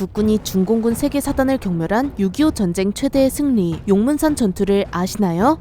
국군이 중공군 세계 사단을 경멸한 6.25 전쟁 최대의 승리, 용문산 전투를 아시나요?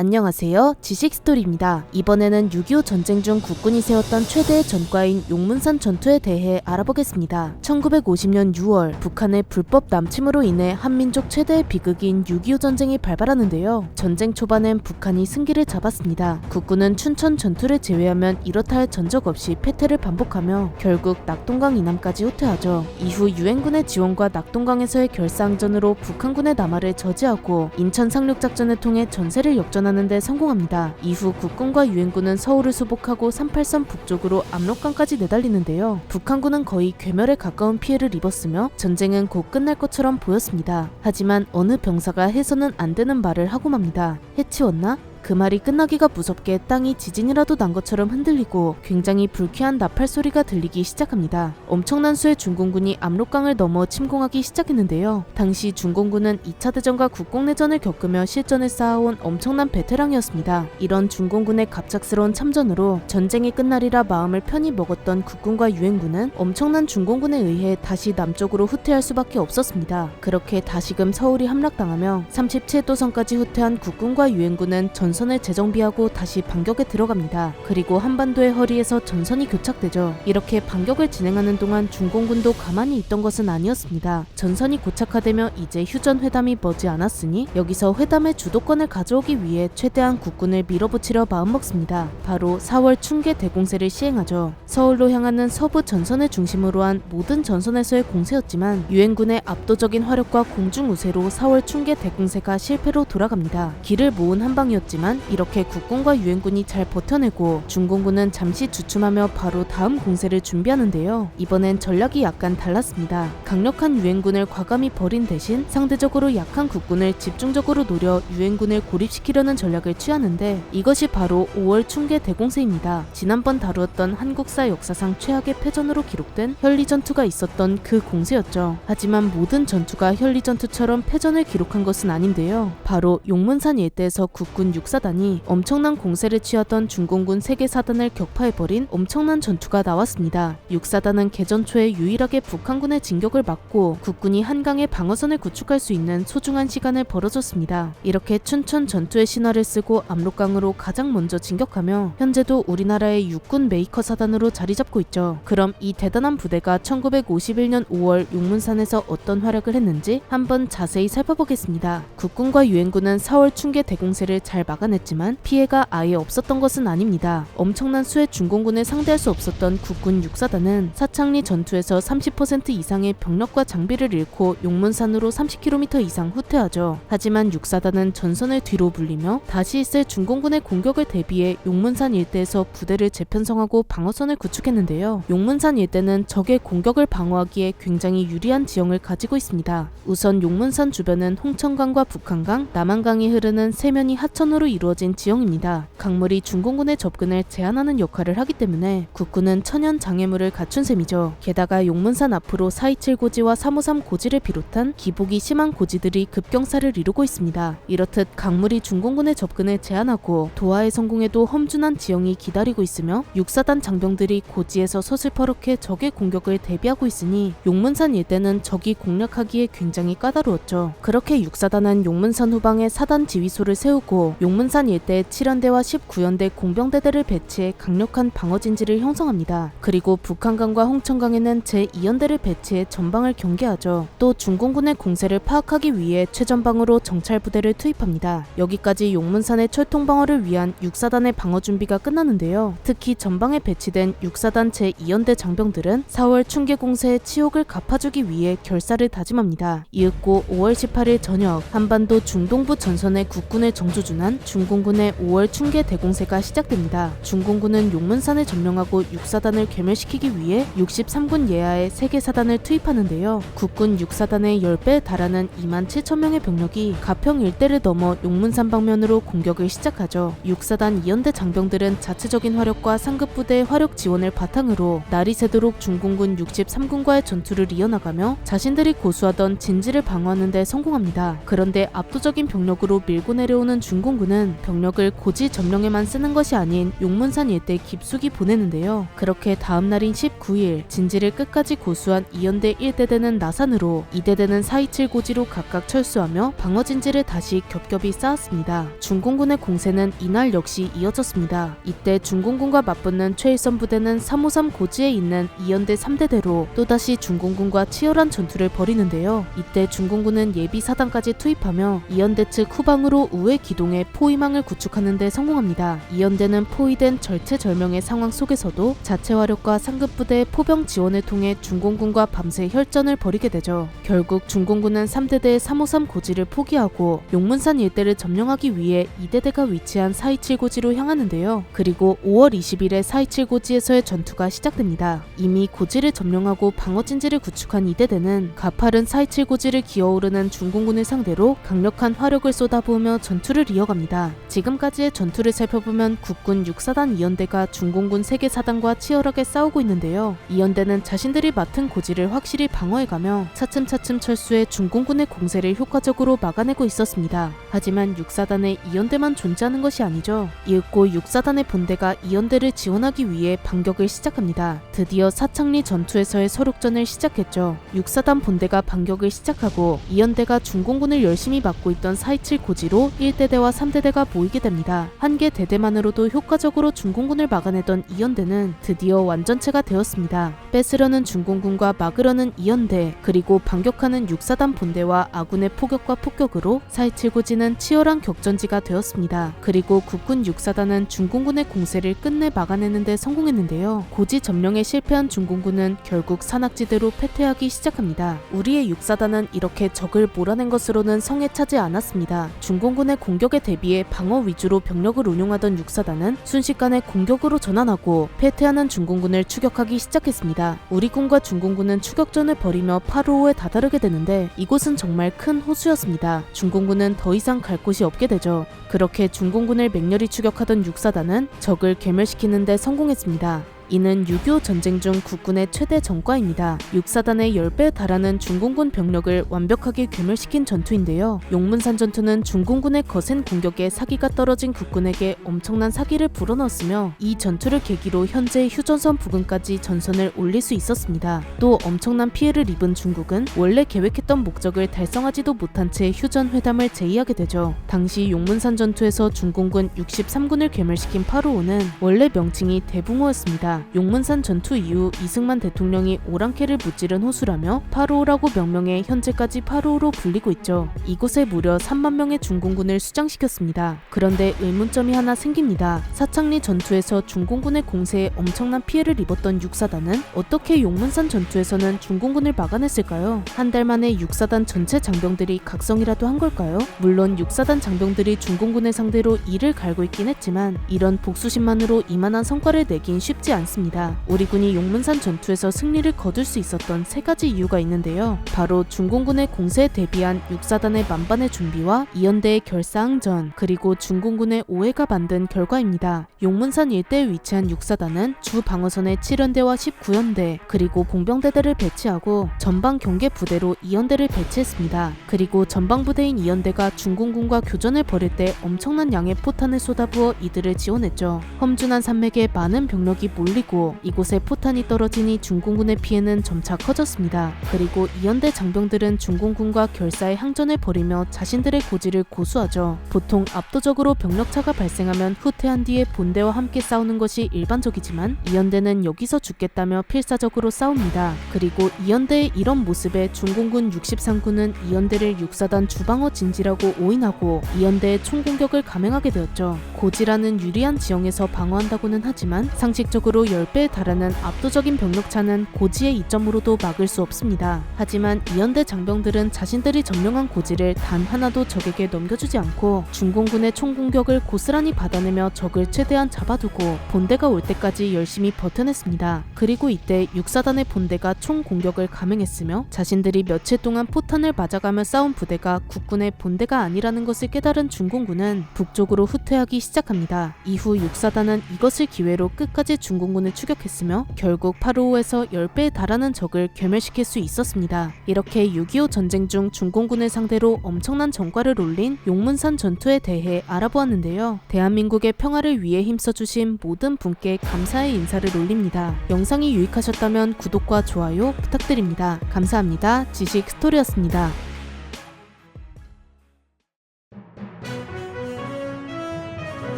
안녕하세요. 지식스토리입니다. 이번에는 6.25 전쟁 중 국군이 세웠던 최대의 전과인 용문산 전투에 대해 알아보겠습니다. 1950년 6월 북한의 불법 남침으로 인해 한민족 최대의 비극인 6.25 전쟁이 발발하는데요. 전쟁 초반엔 북한이 승기를 잡았습니다. 국군은 춘천 전투를 제외하면 이렇다 할 전적 없이 패퇴를 반복하며 결국 낙동강 이남까지 후퇴하죠. 이후 유엔군의 지원과 낙동강에서의 결사항전으로 북한군의 남하를 저지하고 인천 상륙작전을 통해 전세를 역전 하는 데 성공합니다. 이후 국군과 유엔군은 서울을 수복하고 38선 북쪽으로 압록강까지 내달리는데요. 북한군은 거의 괴멸에 가까운 피해를 입었으며 전쟁은 곧 끝날 것처럼 보였습니다. 하지만 어느 병사가 해서는 안 되는 말을 하고 맙니다. 해치웠나? 그 말이 끝나기가 무섭게 땅이 지진이라도 난 것처럼 흔들리고 굉장히 불쾌한 나팔 소리가 들리기 시작합니다. 엄청난 수의 중공군이 압록강을 넘어 침공하기 시작했는데요. 당시 중공군은 2차 대전과 국공내전을 겪으며 실전을 쌓아온 엄청난 베테랑이었습니다. 이런 중공군의 갑작스러운 참전으로 전쟁이 끝나리라 마음을 편히 먹었던 국군과 유엔군은 엄청난 중공군에 의해 다시 남쪽으로 후퇴할 수밖에 없었습니다. 그렇게 다시금 서울이 함락당하며 37도선까지 후퇴한 국군과 유엔군은 전선 을 재정비하고 다시 반격에 들어갑니다. 그리고 한반도의 허리에서 전선이 교착되죠. 이렇게 반격을 진행하는 동안 중공군도 가만히 있던 것은 아니었습니다. 전선이 고착화되며 이제 휴전 회담이 머지 않았으니 여기서 회담의 주도권을 가져오기 위해 최대한 국군을 밀어붙이려 마음먹습니다. 바로 4월 충계 대공세를 시행하죠. 서울로 향하는 서부 전선을 중심으로 한 모든 전선에서의 공세였지만 유엔군의 압도적인 화력과 공중 우세로 4월 충계 대공세가 실패로 돌아갑니다. 길을 모은 한 방이었지만 이렇게 국군과 유엔군이 잘 버텨내고 중공군은 잠시 주춤하며 바로 다음 공세를 준비하는데요. 이번엔 전략이 약간 달랐습니다. 강력한 유엔군을 과감히 버린 대신 상대적으로 약한 국군을 집중적으로 노려 유엔군을 고립시키려는 전략을 취하는데 이것이 바로 5월 충계 대공세입니다. 지난번 다루었던 한국사 역사상 최악의 패전으로 기록된 현리 전투가 있었던 그 공세였죠. 하지만 모든 전투가 현리 전투처럼 패전을 기록한 것은 아닌데요. 바로 용문산 일대에서 국군 6사단이 엄청난 공세를 취하던 중공군 세계 사단을 격파해버린 엄청난 전투가 나왔습니다. 6사단은 개전 초에 유일하게 북한군의 진격을 막고 국군이 한강에 방어선을 구축할 수 있는 소중한 시간을 벌어줬습니다. 이렇게 춘천 전투의 신화를 쓰고 압록강으로 가장 먼저 진격하며 현재도 우리나라의 육군 메이커 사단으로 자리 잡고 있죠. 그럼 이 대단한 부대가 1951년 5월 용문산에서 어떤 활약을 했는지 한번 자세히 살펴보겠습니다. 국군과 유엔군은 4월 충계 대공세를 잘 막 아냈지만 피해가 아예 없었던 것은 아닙니다. 엄청난 수의 중공군을 상대할 수 없었던 국군 6사단은 사창리 전투에서 30% 이상의 병력과 장비를 잃고 용문산으로 30km 이상 후퇴하죠. 하지만 6사단은 전선을 뒤로 불리며 다시 있을 중공군의 공격을 대비해 용문산 일대에서 부대를 재편성하고 방어선을 구축했는데요. 용문산 일대는 적의 공격을 방어하기에 굉장히 유리한 지형을 가지고 있습니다. 우선 용문산 주변은 홍천강과 북한강, 남한강이 흐르는 세면이 하천으로 이루어진 지형입니다. 강물이 중공군의 접근을 제한하는 역할을 하기 때문에 국군은 천연 장애물을 갖춘 셈이죠. 게다가 용문산 앞으로 427 고지와 353 고지를 비롯한 기복이 심한 고지들이 급경사를 이루고 있습니다. 이렇듯 강물이 중공군의 접근을 제한하고 도하의 성공에도 험준한 지형이 기다리고 있으며 육사단 장병들이 고지에서 서슬퍼렇게 적의 공격을 대비하고 있으니 용문산 일대는 적이 공략하기에 굉장히 까다로웠죠. 그렇게 육사단은 용문산 후방에 사단 지휘소를 세우고 용문 산 일대에 7연대와 19연대 공병대대를 배치해 강력한 방어 진지를 형성합니다. 그리고 북한강과 홍천강에는 제2연대를 배치해 전방을 경계하죠. 또 중공군의 공세를 파악하기 위해 최전방으로 정찰 부대를 투입합니다. 여기까지 용문산의 철통 방어를 위한 육사단의 방어 준비가 끝나는데요. 특히 전방에 배치된 육사단 제2연대 장병들은 4월 충계 공세의 치욕을 갚아주기 위해 결사를 다짐합니다. 이윽고 5월 18일 저녁 한반도 중동부 전선의 국군을 정조준한 중공군의 5월 충계 대공세가 시작됩니다. 중공군은 용문산을 점령하고 육사단을 괴멸시키기 위해 63군 예하의 세계 사단을 투입하는데요. 국군 육사단의 10배에 달하는 2만 7천 명의 병력이 가평 일대를 넘어 용문산 방면으로 공격을 시작하죠. 육사단 2연대 장병들은 자체적인 화력과 상급 부대의 화력 지원을 바탕으로 날이 새도록 중공군 63군과의 전투를 이어나가며 자신들이 고수하던 진지를 방어하는 데 성공합니다. 그런데 압도적인 병력으로 밀고 내려오는 중공군은 중공 군은 병력을 고지 점령에만 쓰는 것이 아닌 용문산 일대 깊숙이 보내는데요. 그렇게 다음 날인 19일 진지를 끝까지 고수한 이연대 1대대는 나산으로 2대대는 427 고지로 각각 철수하며 방어 진지를 다시 겹겹이 쌓았습니다. 중공군의 공세는 이날 역시 이어졌습니다. 이때 중공군과 맞붙는 최일선 부대는 353 고지에 있는 이연대 3대대로 또다시 중공군과 치열한 전투를 벌이는데요. 이때 중공군은 예비 사단까지 투입하며 이연대 측 후방으로 우회 기동해 포 위망을 구축하는 데 성공합니다. 이연대는 포위된 절체절명의 상황 속에서도 자체 화력과 상급 부대의 포병 지원을 통해 중공군과 밤새 혈전을 벌이게 되죠. 결국 중공군은 3대대의 353 고지를 포기하고 용문산 일대를 점령하기 위해 2대대가 위치한 427 고지로 향하는데요. 그리고 5월 20일에 427 고지에서의 전투가 시작됩니다. 이미 고지를 점령하고 방어 진지를 구축한 2대대는 가파른 427 고지를 기어오르는 중공군을 상대로 강력한 화력을 쏟아부으며 전투를 이어갑니다. 지금까지의 전투를 살펴보면 국군 6사단 이연대가 중공군 3개 사단과 치열하게 싸우고 있는데요. 이연대는 자신들이 맡은 고지를 확실히 방어해가며 차츰차츰 철수해 중공군의 공세를 효과적으로 막아내고 있었습니다. 하지만 6사단에 이연대만 존재하는 것이 아니죠. 이윽고 6사단의 본대가 이연대를 지원하기 위해 반격을 시작합니다. 드디어 사창리 전투에서의 서륙전을 시작했죠. 6사단 본대가 반격을 시작하고 이연대가 중공군을 열심히 막고 있던 427 고지로 1대대와 3대 대가 모이게 됩니다. 한 개 대대만으로도 효과적으로 중공군을 막아내던 이연대는 드디어 완전체가 되었습니다. 뺏으려는 중공군과 막으려는 이연대 그리고 반격하는 6사단 본대와 아군의 포격과 폭격으로 427 고지는 치열한 격전지가 되었습니다. 그리고 국군 6사단은 중공군의 공세를 끝내 막아내는 데 성공했는데요. 고지 점령에 실패한 중공군은 결국 산악지대로 패퇴하기 시작합니다. 우리의 6사단은 이렇게 적을 몰아낸 것으로는 성에 차지 않았습니다. 중공군의 공격에 대비해 방어 위주로 병력을 운용하던 6사단은 순식간에 공격으로 전환하고 패퇴하는 중공군을 추격하기 시작했습니다. 우리 군과 중공군은 추격전을 벌이며 파루오에 다다르게 되는데 이곳은 정말 큰 호수였습니다. 중공군은 더 이상 갈 곳이 없게 되죠. 그렇게 중공군을 맹렬히 추격하던 6사단은 적을 괴멸시키는데 성공했습니다. 이는 6.25 전쟁 중 국군의 최대 전과입니다. 6사단의 10배에 달하는 중공군 병력을 완벽하게 괴멸시킨 전투인데요. 용문산 전투는 중공군의 거센 공격에 사기가 떨어진 국군에게 엄청난 사기를 불어넣었으며 이 전투를 계기로 현재 휴전선 부근까지 전선을 올릴 수 있었습니다. 또 엄청난 피해를 입은 중국은 원래 계획했던 목적을 달성하지도 못한 채 휴전 회담을 제의하게 되죠. 당시 용문산 전투에서 중공군 63군을 괴멸시킨 파루오는 원래 명칭이 대붕어였습니다. 용문산 전투 이후 이승만 대통령이 오랑캐를 무찌른 호수라며 파루오라고 명명해 현재까지 파루오로 불리고 있죠. 이곳에 무려 3만 명의 중공군을 수장시켰습니다. 그런데 의문점이 하나 생깁니다. 사창리 전투에서 중공군의 공세에 엄청난 피해를 입었던 6사단은 어떻게 용문산 전투에서는 중공군을 막아냈을까요? 한 달 만에 6사단 전체 장병들이 각성이라도 한 걸까요? 물론 6사단 장병들이 중공군을 상대로 이를 갈고 있긴 했지만 이런 복수심만으로 이만한 성과를 내긴 쉽지 않습니다. 않습니다. 우리 군이 용문산 전투에서 승리를 거둘 수 있었던 세 가지 이유가 있는데요. 바로 중공군의 공세에 대비한 6사단의 만반의 준비와 이연대의 결사항전 그리고 중공군의 오해가 만든 결과입니다. 용문산 일대에 위치한 6사단은 주 방어선에 7연대와 19연대 그리고 봉병대대를 배치하고 전방 경계 부대로 2연대를 배치했습니다. 그리고 전방 부대인 2연대가 중공군과 교전을 벌일 때 엄청난 양의 포탄을 쏟아부어 이들을 지원했죠. 험준한 산맥에 많은 병력이 몰 리고 이곳에 포탄이 떨어지니 중공군의 피해는 점차 커졌습니다. 그리고 이연대 장병들은 중공군과 결사의 항전을 벌이며 자신들의 고지를 고수하죠. 보통 압도적으로 병력차가 발생하면 후퇴한 뒤에 본대와 함께 싸우는 것이 일반적이지만 이연대는 여기서 죽겠다며 필사적으로 싸웁니다. 그리고 이연대의 이런 모습에 중공군 63군은 이연대를 6사단 주방어 진지라고 오인하고 이연대의 총공격을 감행하게 되었죠. 고지라는 유리한 지형에서 방어한다고는 하지만 상식적으로 10배에 달하는 압도적인 병력차는 고지의 이점으로도 막을 수 없습니다. 하지만 이연대 장병들은 자신들이 점령한 고지를 단 하나도 적에게 넘겨주지 않고 중공군의 총공격을 고스란히 받아내며 적을 최대한 잡아두고 본대가 올 때까지 열심히 버텨냈습니다. 그리고 이때 6사단의 본대가 총공격을 감행했으며 자신들이 며칠 동안 포탄을 맞아가며 싸운 부대가 국군의 본대가 아니라는 것을 깨달은 중공군은 북쪽으로 후퇴하기 시작합니다. 이후 6사단은 이것을 기회로 끝까지 중공군 중공군을 추격했으며 결국 파루오에서 10배에 달하는 적을 괴멸시킬 수 있었습니다. 이렇게 6.25 전쟁 중 중공군을 상대로 엄청난 전과를 올린 용문산 전투에 대해 알아보았는데요. 대한민국의 평화를 위해 힘써주신 모든 분께 감사의 인사를 올립니다. 영상이 유익하셨다면 구독과 좋아요 부탁드립니다. 감사합니다. 지식 스토리였습니다.